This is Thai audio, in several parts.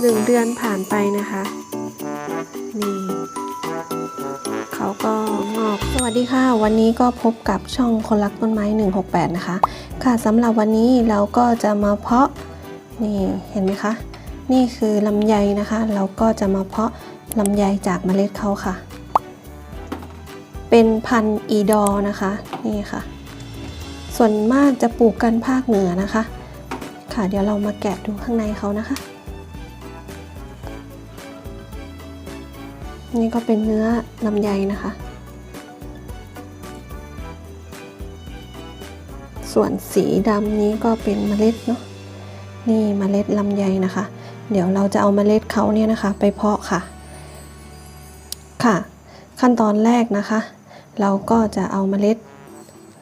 หนึ่งเดือนผ่านไปนะคะ นี่เขาก็งอก สวัสดีค่ะ วันนี้ก็พบกับช่องคนรักต้นไม้ 168 นะคะ ค่ะสำหรับวันนี้เราก็จะมาเพาะ นี่เห็นไหมคะ นี่คือลำไยนะคะ เราก็จะมาเพาะลำไยจากเมล็ดเขาค่ะ เป็นพันธุ์อีดอนะคะ นี่ค่ะ ส่วนมากจะปลูกกันภาคเหนือนะคะ ค่ะ เดี๋ยวเรามาแกะดูข้างในเขานะคะ นี่ก็เป็นเนื้อลำไยนะคะ ส่วนสีดำนี้ก็เป็นเมล็ดเนาะ นี่เมล็ดลำไยนะคะ เดี๋ยวเราจะเอาเมล็ดเขาเนี่ยนะคะ ไปเพาะค่ะ ค่ะ ขั้นตอนแรกนะคะ เราก็จะเอาเมล็ด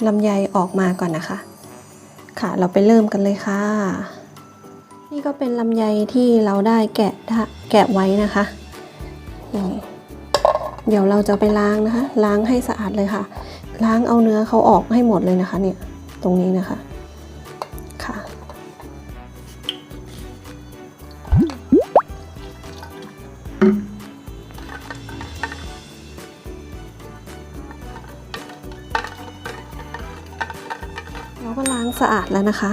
ลำไยออกมาก่อนนะคะ ค่ะ เราไปเริ่มกันเลยค่ะ นี่ก็เป็นลำไยที่เราได้แกะแกะไว้นะคะนี่เดี๋ยวเราจะไปล้างนะคะ ล้างให้สะอาดเลยค่ะ ล้างเอาเนื้อเขาออกให้หมดเลยนะคะ เนี่ย ตรงนี้นะคะค่ะ เราก็ล้างสะอาดแล้วนะคะ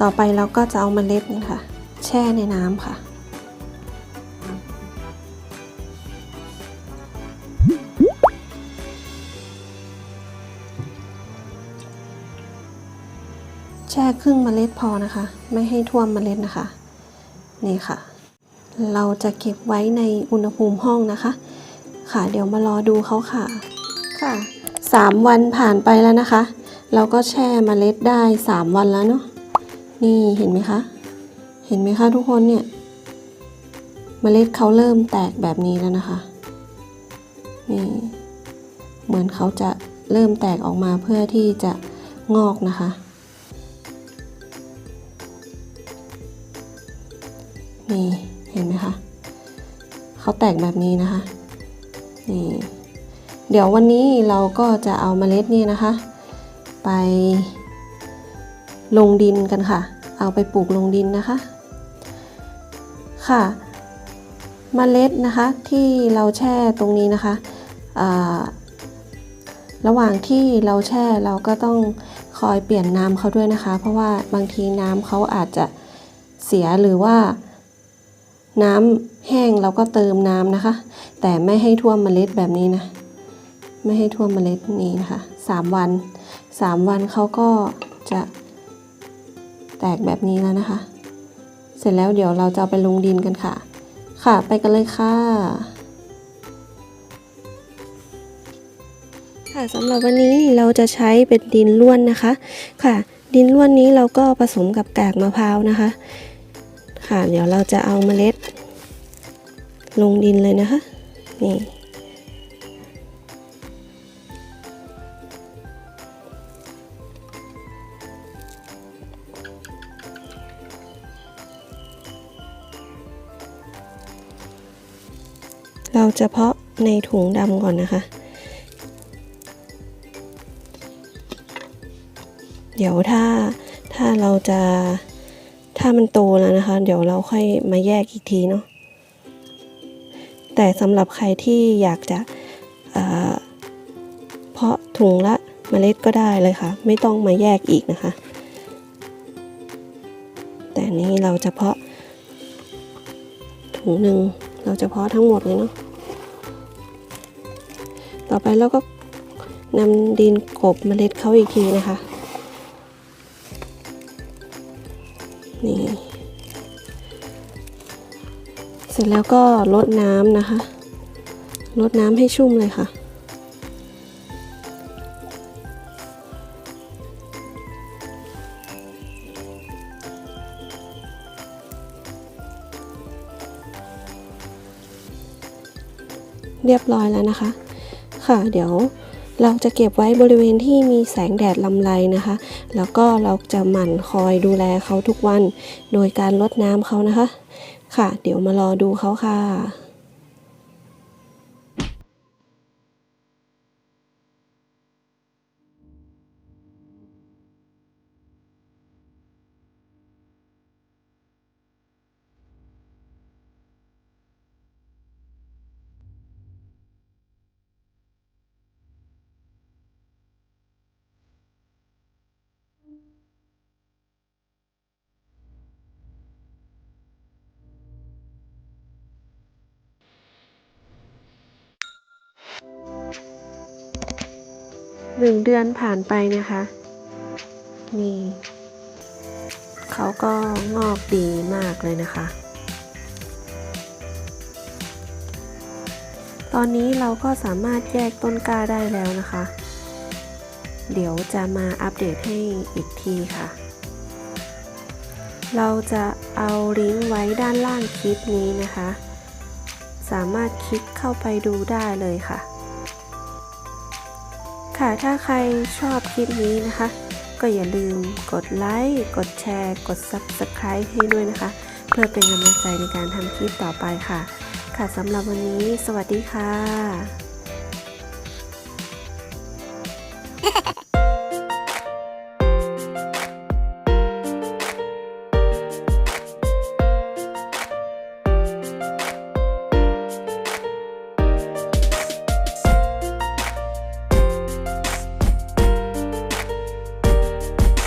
ต่อไปเราก็จะเอาเมล็ดนี่ค่ะ แช่ในน้ำค่ะแช่ครึ่งเมล็ดพอนะคะ ไม่ให้ท่วมเมล็ดนะคะ นี่ค่ะ เราจะเก็บไว้ในอุณหภูมิห้องนะคะ ค่ะ เดี๋ยวมารอดูเขาค่ะ ค่ะสามวันผ่านไปแล้วนะคะ เราก็แช่เมล็ดได้ 3 วันแล้วเนาะนี่เห็นไหมคะ เห็นไหมคะทุกคนเนี่ยเมล็ดเขาเริ่มแตกแบบนี้แล้วนะคะนี่เหมือนเขาจะเริ่มแตกออกมาเพื่อที่จะงอกนะคะ นี่เห็นไหมคะเขาแตกแบบนี้นะคะนี่เดี๋ยววันนี้เราก็จะเอาเมล็ดนี่นะคะ ไป ลงดินกันค่ะ เอาไปปลูกลงดินนะคะ ค่ะเมล็ดนะคะที่เราแช่ตรงนี้นะคะระหว่างที่เราแช่เราก็ต้องคอยเปลี่ยนน้ำเขาด้วยนะคะ เพราะว่าบางทีน้ำเขาอาจจะเสียหรือว่า น้ำแห้งเราก็เติมน้ำนะคะ แต่ไม่ให้ท่วมเมล็ดแบบนี้นะ ไม่ให้ท่วมเมล็ดนี้นะคะสามวัน สามวันเขาก็จะแตกแบบนี้แล้วนะคะ เสร็จแล้วเดี๋ยวเราจะไปลงดินกันค่ะ ค่ะไปกันเลยค่ะ ค่ะสำหรับวันนี้เราจะใช้เป็นดินล้วนนะคะ ค่ะ ดินล้วนนี้เราก็ผสมกับกากมะพร้าวนะคะ ค่ะเดี๋ยวเราจะเอาเมล็ด ลงดินเลยนะคะนี่ เราจะเพาะในถุงดำก่อนนะคะ เดี๋ยวถ้าถ้าเราจะถ้ามันโตแล้วนะคะ เดี๋ยวเราค่อยมาแยกอีกทีเนาะแต่สำหรับใครที่อยากจะเพาะถุงละเมล็ดก็ได้เลยค่ะ ไม่ต้องมาแยกอีกนะคะ แต่นี้เราจะเพาะถุงหนึ่ง เราจะเพาะทั้งหมดเลยเนาะต่อไปเราก็นำดินกบเมล็ดเขาอีกทีนะคะนี่เสร็จแล้วก็ลดน้ำนะคะลดน้ำให้ชุ่มเลยค่ะ เรียบร้อยแล้วนะคะ ค่ะ เดี๋ยวเราจะเก็บไว้บริเวณที่มีแสงแดดลำไรนะคะ แล้วก็เราจะหมั่นคอยดูแลเขาทุกวัน โดยการลดน้ำเขานะคะ ค่ะ เดี๋ยวมารอดูเขาค่ะ หนึ่งเดือนผ่านไปนะคะ นี่เขาก็งอกดีมากเลยนะคะ ตอนนี้เราก็สามารถแยกต้นกล้าได้แล้วนะคะ เดี๋ยวจะมาอัปเดตให้อีกทีค่ะ เราจะเอาลิงก์ไว้ด้านล่างคลิปนี้นะคะ สามารถคลิกเข้าไปดูได้เลยค่ะ ค่ะถ้าใครชอบคลิปนี้นะคะ ก็อย่าลืมกดไลค์กดแชร์ กด Subscribe ให้ด้วยนะคะ เพื่อเป็นกำลังใจในการทำคลิปต่อไปค่ะ ค่ะสำหรับวันนี้ สวัสดีค่ะ